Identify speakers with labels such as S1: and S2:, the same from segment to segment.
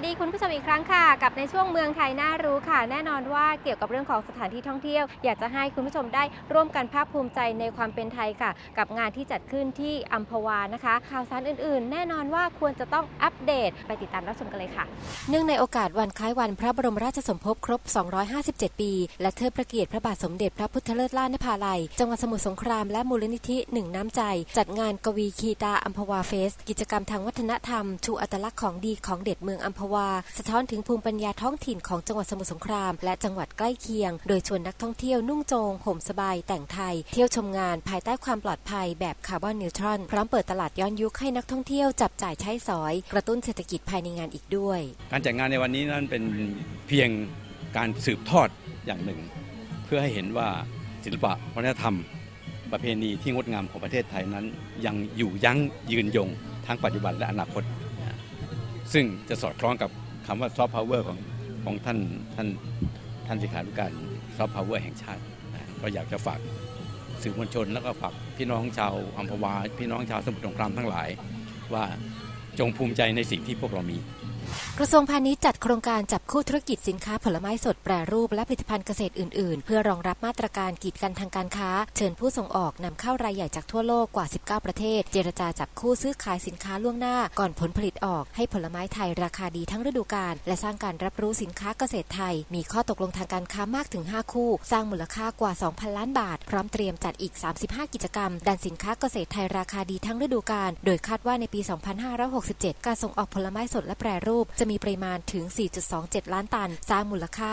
S1: สดีคุณผู้ชมอีกครั้งค่ะ กับในช่วงเมืองไทยน่ารู้ค่ะ แน่นอนว่าเกี่ยวกับเรื่องของสถานที่ท่องเที่ยว อยากจะให้คุณผู้ชมได้ร่วมกันภาคภูมิใจในความเป็นไทยค่ะ กับงานที่จัดขึ้นที่อัมพวานะคะ ข่าวสารอื่นๆ แน่นอนว่าควรจะต้องอัปเดตไปติดตามรับชมกันเลยค่ะ เนื่องในโอกาสวันคล้ายวันพระบรมราชสมภพครบ 257 ปี และเทิดพระเกียรติพระบาทสมเด็จพระพุทธเลิศล่านภาลัย จังหวัดสมุทรสงครามและมูลนิธิหนึ่งน้ำใจ จัดงานกวีคีตาอัมพวาเฟส กิจกรรมทางวัฒนธรรมชูอัตลักษณ์ของดีของเด็ดเมืองอัมพวาวา สะท้อนถึงภูมิปัญญาท้องถิ่นของจังหวัดสมุทรสงคราม และจังหวัดใกล้เคียง โดยชวนนักท่องเที่ยวนุ่งโจงห่มสบาย แต่งไทย เที่ยวชมงานภายใต้ความปลอดภัยแบบคาร์บอนนิวทรอนพร้อมเปิดตลาดย้อนยุคให้นักท่องเที่ยวจับจ่ายใช้สอย กระตุ้นเศรษฐกิจภายในงานอีกด้วย
S2: การจัดงานในวันนี้นั้นเป็นเพียงการสืบทอดอย่างหนึ่ง เพื่อให้เห็นว่าศิลปะวัฒนธรรม ประเพณีที่งดงามของประเทศไทยนั้น ยังอยู่ยั้งยืนยงทั้งปัจจุบันและอนาคต ซึ่งจะสอดคล้องกับคำว่าซอฟต์พาวเวอร์ของของท่านท่านท่านสิขานุการซอฟต์พาวเวอร์แห่งชาตินะก็อยากจะฝากสื่อมวลชน แล้วก็ฝากพี่น้องชาวอัมพวา พี่น้องชาวสมุทรสงครามทั้งหลาย ว่าจงภูมิใจในสิ่งที่พวกเรามี
S1: กระทรวงพาณิชย์จัดโครงการจับคู่ธุรกิจสินค้าผลไม้สดแปรรูปและผลิตภัณฑ์เกษตรอื่นๆ เพื่อรองรับมาตรการกีดกันทางการค้า เชิญผู้ส่งออกนำเข้ารายใหญ่จากทั่วโลกกว่า 19 ประเทศ เจรจาจับคู่ซื้อขายสินค้าล่วงหน้า ก่อนผลผลิตออก ให้ผลไม้ไทยราคาดีทั้งฤดูกาลและสร้างการรับรู้สินค้าเกษตรไทย มีข้อตกลงทางการค้ามากถึง 5 คู่ สร้างมูลค่ากว่า 2,000 ล้านบาท พร้อมเตรียมจัดอีก 35 กิจกรรมด้านสินค้าเกษตรไทยราคาดีทั้งฤดูกาลโดยคาดว่าในปี 2567 การส่งออกผลไม้สดและแปรรูปจะมีปริมาณถึง 4.27 ล้านตัน สร้างมูลค่า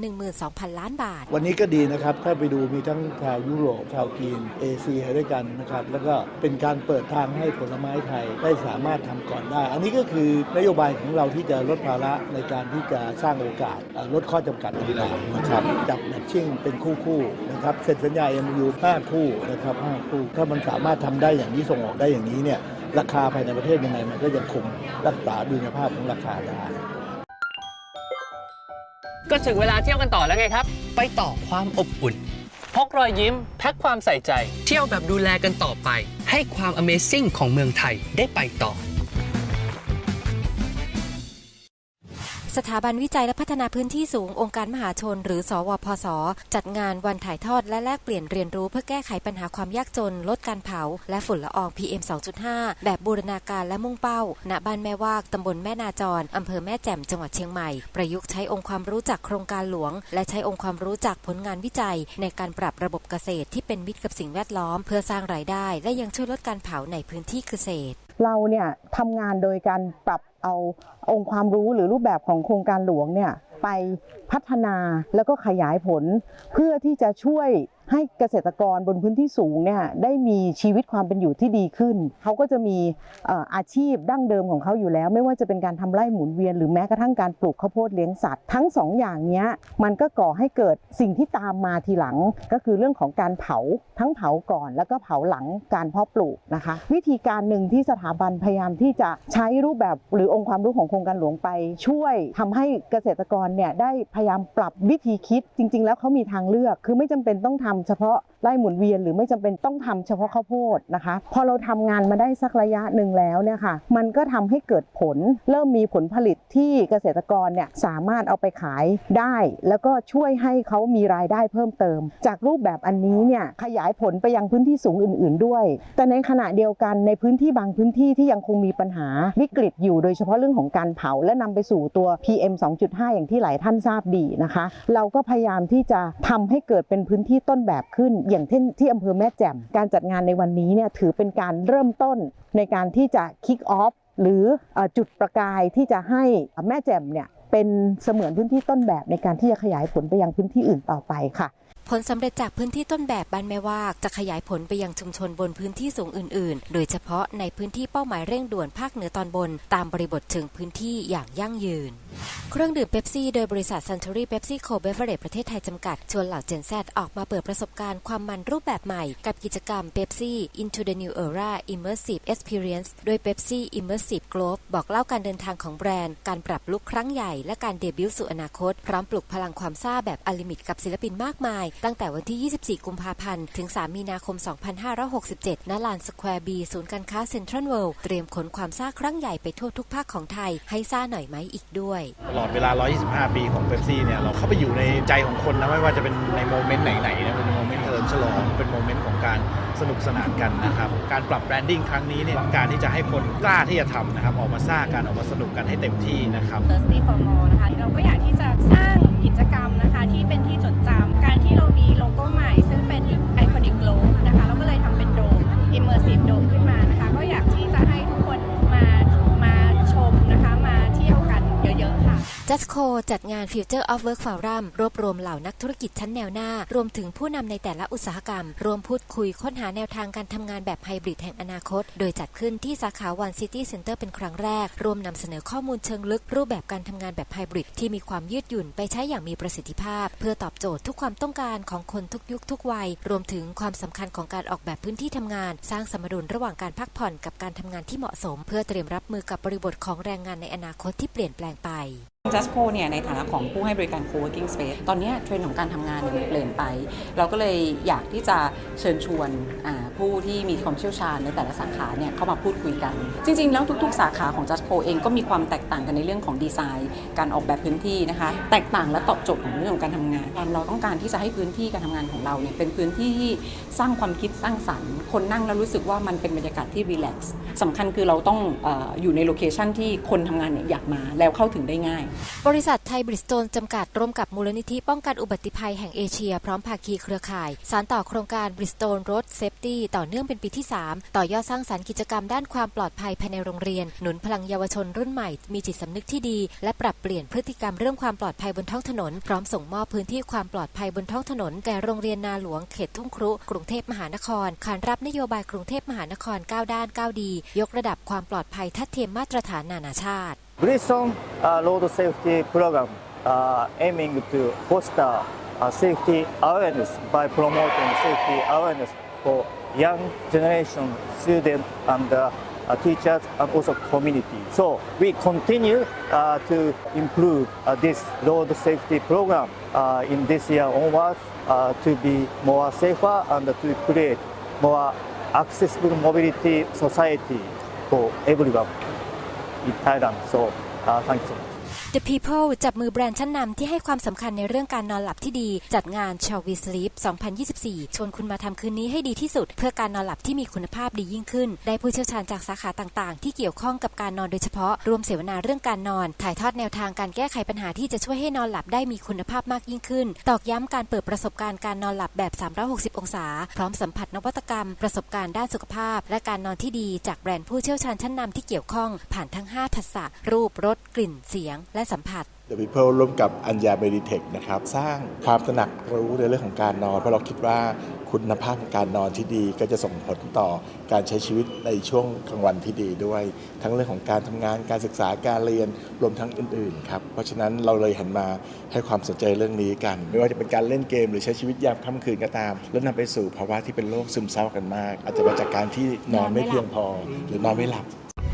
S1: 312,000 ล้านบาท
S3: วันนี้ก็ดีนะครับ ถ้าไปดูมีทั้งชาวยุโรปชาวจีนเอเชียด้วยกันนะครับ แล้วก็เป็นการเปิดทางให้ผลไม้ไทยได้สามารถทำก่อนได้ อันนี้ก็คือนโยบายของเราที่จะลดภาระในการที่จะสร้างโอกาสลดข้อจำกัดต่างๆนะครับจับแมทชิ่งเป็นคู่ๆนะครับเซ็นสัญญา MU 5คู่นะครับ5คู่ ถ้ามันสามารถทำได้อย่างนี้ส่งออกได้อย่างนี้เนี่ย ราคาภายในประเทศยังไงมันก็ยังคงรักษาดุลยภาพของราคาได้
S4: ก็ถึงเวลาเที่ยวกันต่อแล้วไงครับ ไปต่อความอบอุ่น พกรอยยิ้ม แพ็คความใส่ใจ เที่ยวแบบดูแลกันต่อไป ให้ความ Amazing ของเมืองไทยได้ไปต่อ
S1: สถาบันวิจัยและพัฒนาพื้นที่สูงองค์การมหาชน หรือสวพศจัดงานวันถ่ายทอดและแลกเปลี่ยนเรียนรู้เพื่อแก้ไขปัญหาความยากจน ลดการเผา และฝุ่นละออง PM 2.5 แบบบูรณาการและมุ่งเป้า ณ บ้านแม่วาก ตำบลแม่นาจร อำเภอแม่แจ่ม จังหวัดเชียงใหม่ ประยุกต์ใช้องค์ความรู้จากโครงการหลวง และใช้องค์ความรู้จากผลงานวิจัย ในการปรับระบบเกษตรที่เป็นมิตรกับสิ่งแวดล้อม เพื่อสร้างรายได้ และยังช่วยลดการเผาในพื้นที่เกษตร
S5: เราเนี่ยทำงานโดยการปรับเอาองค์ความรู้หรือรูปแบบของโครงการหลวงเนี่ยไปพัฒนาแล้วก็ขยายผลเพื่อที่จะช่วย ให้เกษตรกรบนพื้นที่สูงเนี่ยได้มีชีวิตความเป็นอยู่ที่ดีขึ้น เขาก็จะมีอาชีพดั้งเดิมของเขาอยู่แล้ว ไม่ว่าจะเป็นการทำไร่หมุนเวียน หรือแม้กระทั่งการปลูกข้าวโพดเลี้ยงสัตว์ ทั้งสองอย่างนี้มันก็ก่อให้เกิดสิ่งที่ตามมาทีหลัง ก็คือเรื่องของการเผาทั้งเผาก่อน แล้วก็เผาหลังการเพาะปลูกนะคะ วิธีการหนึ่งที่สถาบันพยายามที่จะใช้รูปแบบหรือองค์ความรู้ของโครงการหลวงไป ช่วยทำให้เกษตรกรเนี่ยได้พยายามปรับวิธีคิดจริง ๆ แล้วเขามีทางเลือก คือไม่จำเป็นต้องทำเฉพาะไร่หมุนเวียนหรือไม่จำเป็นต้องทำเฉพาะข้าวโพดนะคะ พอเราทำงานมาได้สักระยะหนึ่งแล้วเนี่ยค่ะมันก็ทำให้เกิดผล เริ่มมีผลผลิตที่เกษตรกรเนี่ยสามารถเอาไปขายได้ แล้วก็ช่วยให้เขามีรายได้เพิ่มเติม จากรูปแบบอันนี้เนี่ยขยายผลไปยังพื้นที่สูงอื่น ๆด้วย แต่ในขณะเดียวกันในพื้นที่บางพื้นที่ที่ยังคงมีปัญหาวิกฤตอยู่โดยเฉพาะเรื่องของการเผาและนำไปสู่ตัว PM 2.5 อย่างที่หลายท่านทราบดีนะคะ เราก็พยายามที่จะทำให้เกิดเป็นพื้นที่ต้นแบบขึ้น อย่างเช่นที่อำเภอแม่แจ่มการจัดงานในวันนี้เนี่ยถือเป็นการเริ่มต้นในการที่จะ kick off หรือจุดประกายที่จะให้แม่แจ่มเนี่ยเป็นเสมือนพื้นที่ต้นแบบในการที่จะขยายผลไปยังพื้นที่อื่นต่อไปค่ะ
S1: ผลสำเร็จจากพื้นที่ต้นแบบบ้านแม่วากจะขยายผลไปยังชุมชนบนพื้นที่สูงอื่น ๆ โดยเฉพาะในพื้นที่เป้าหมายเร่งด่วนภาคเหนือตอนบน ตามบริบทเชิงพื้นที่อย่างยั่งยืน เครื่องดื่มเบปซี่โดยบริษัท Suntory Pepsi Co Beverage ประเทศไทยจำกัด ชวนเหล่าเจนแซออกมาเปิดประสบการณ์ความมันรูปแบบใหม่ กับกิจกรรม Pepsi Into the New Era Immersive Experience โดย Pepsi Immersive Globe บอกเล่าการเดินทางของแบรนด์ การปรับลุคครั้งใหญ่และการเดบิวต์สู่อนาคต พร้อมปลุกพลังความซ่าแบบอลิมิตกับศิลปินมากมายตั้งแต่วันที่ 24 กุมภาพันธ์ ถึง 3 มีนาคม 2567 ณ ลานสแควร์บีศูนย์การค้าเซ็นทรัลเวิลด์ เตรียมขนความซ่าครั้งใหญ่ไปทั่วทุกภาคของไทย ให้ซ่าหน่อยไหมอีกด้วย
S6: ตลอดเวลา 125 ปีของเ e ปซี่เนี่ย เราเข้าไปอยู่ในใจของคนนะ ไม่ว่าจะเป็นในโมเมนต์ไหนๆนะเป็นโมเมนต์เฉลิมฉลอง เป็นโมเมนต์ของการสนุกสนานกันนะครับ การปรับแบรนดิ้งครั้งนี้เนี่ยต้องการที่จะให้คนกล้าที่จะทำนะครับ ออกมาซ่ากัน ออกมาสนุกกันให้เต็มที่นะครับ
S7: Thirsty for more นะคะเราก็อยาก โคจั
S1: ดงาน Future of Work Forum รวบรวมเหล่านักธุรกิจชั้นแนวหน้า รวมถึงผู้นำในแต่ละอุตสาหกรรม รวมพูดคุยค้นหาแนวทางการทำงานแบบไฮบริดแห่งอนาคต โดยจัดขึ้นที่สาขา One City Center เป็นครั้งแรก รวมนำเสนอข้อมูลเชิงลึก รูปแบบการทำงานแบบไฮบริดที่มีความยืดหยุ่นไปใช้อย่างมีประสิทธิภาพ เพื่อตอบโจทย์ทุกความต้องการของคนทุกยุคทุกวัย รวมถึงความสำคัญของการออกแบบพื้นที่ทำงาน สร้างสมดุลระหว่างการพักผ่อนกับการทำงานที่เหมาะสม เพื่อเตรียมรับมือกับบริบทของแรงงานในอนาคตที่เปลี่ยนแปลงไป
S8: จัสโคเนี่ยในฐานะของผู้ให้บริการ co-working space ตอนนี้เทรนด์ของการทำงานเนี่ยมันเปลี่ยนไป เราก็เลยอยากที่จะเชิญชวนผู้ที่มีความเชี่ยวชาญในแต่ละสาขาเนี่ยเข้ามาพูดคุยกัน จริง ๆ แล้วทุก ๆ สาขาของจัสโคเองก็มีความแตกต่างกันในเรื่องของดีไซน์ การออกแบบพื้นที่นะคะ แตกต่างและตอบโจทย์ของเรื่องของการทำงาน เราต้องการที่จะให้พื้นที่การทำงานของเราเนี่ยเป็นพื้นที่ที่สร้างความคิดสร้างสรรค์ คนนั่งแล้วรู้สึกว่ามันเป็นบรรยากาศที่รีแลกซ์สำคัญคือเราต้องอออยู่ในโลเคชันที่คนทำงานเนี่ยอยากมาแล้วเข้าถึงได้ง่าย
S1: บริษัทไทยบริสโตนจำกัดร่วมกับมูลนิธิป้องกันอุบัติภัยแห่งเอเชีย พร้อมภาคีเครือข่าย สารต่อโครงการบริสโตนรถเซฟตี้ต่อเนื่องเป็นปีที่ 3 ต่อยอดสร้างสรรค์กิจกรรมด้านความปลอดภัยภายในโรงเรียน หนุนพลังเยาวชนรุ่นใหม่ มีจิตสำนึกที่ดี และปรับเปลี่ยนพฤติกรรมเรื่องความปลอดภัยบนท้องถนน พร้อมส่งมอบพื้นที่ความปลอดภัยบนท้องถนน แก่โรงเรียนนาหลวงเขตทุ่งครุ กรุงเทพมหานครขานรับนโยบายกรุงเทพมหานครก้าด้านก้าดี ยกระดับความปลอดภัยทัดเทียมมาตรฐานนานาชาติ
S9: Bridgestone uh, Road Safety Program uh, aiming to foster uh, safety awareness by promoting safety awareness for young generation students and uh, uh, teachers and also community. So we continue uh, to improve uh, this road safety program uh, in this year onwards uh, to be more safer and to create more accessible mobility society for everyone 一体感と、あ、サンキュー。
S1: The People จับมือแบรนด์ชั้นนำที่ให้ความสำคัญในเรื่องการนอนหลับที่ดี จัดงาน Shall We Sleep 2024 ชวนคุณมาทำคืนนี้ให้ดีที่สุด เพื่อการนอนหลับที่มีคุณภาพดียิ่งขึ้น ได้ผู้เชี่ยวชาญจากสาขาต่างๆ ที่เกี่ยวข้องกับการนอนโดยเฉพาะ รวมเสวนาเรื่องการนอน ถ่ายทอดแนวทางการแก้ไขปัญหาที่จะช่วยให้นอนหลับได้มีคุณภาพมากยิ่งขึ้น ตอกย้ำการเปิดประสบการณ์การนอนหลับแบบ 360 องศา พร้อมสัมผัสนวัตกรรม ประสบการณ์ด้านสุขภาพ และการนอนที่ดีจากแบรนด์ผู้เชี่ยวชาญชั้นนำที่เกี่ยวข้องผ่านทั้ง 5 ทักษะรูปรสกลิ่นเสียงและสัมผัส
S10: The People ร่วมกับอัญญาเมดิเทคนะครับสร้างความตระหนักรู้ในเรื่องของการนอน เพราะเราคิดว่าคุณภาพของการนอนที่ดีก็จะส่งผลต่อการใช้ชีวิตในช่วงกลางวันที่ดีด้วย ทั้งเรื่องของการทำงานการศึกษาการเรียนรวมทั้งอื่นๆครับเพราะฉะนั้นเราเลยหันมาให้ความสนใจเรื่องนี้กัน ไม่ว่าจะเป็นการเล่นเกมหรือใช้ชีวิตยามค่ำคืนก็ตาม แล้วนำไปสู่ภาวะที่เป็นโรคซึมเศร้ากันมาก อาจจะมาจากการที่นอนไม่เพียงพอ หรือนอนไม่หลับ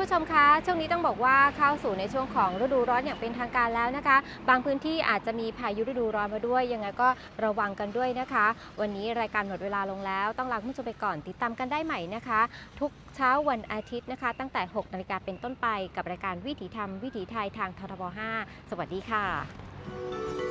S1: ผู้ชมคะ ช่วงนี้ต้องบอกว่าเข้าสู่ในช่วงของฤดูร้อนอย่างเป็นทางการแล้วนะคะ บางพื้นที่อาจจะมีพายุฤดูร้อนมาด้วย ยังไงก็ระวังกันด้วยนะคะ วันนี้รายการหมดเวลาลงแล้ว ต้องลาคุณผู้ชมไปก่อนติดตามกันได้ใหม่นะคะ ทุกเช้าวันอาทิตย์นะคะ ตั้งแต่ 6 นาฬิกาเป็นต้นไปกับรายการวิถีธรรมวิถีไทยทางททบ 5 สวัสดีค่ะ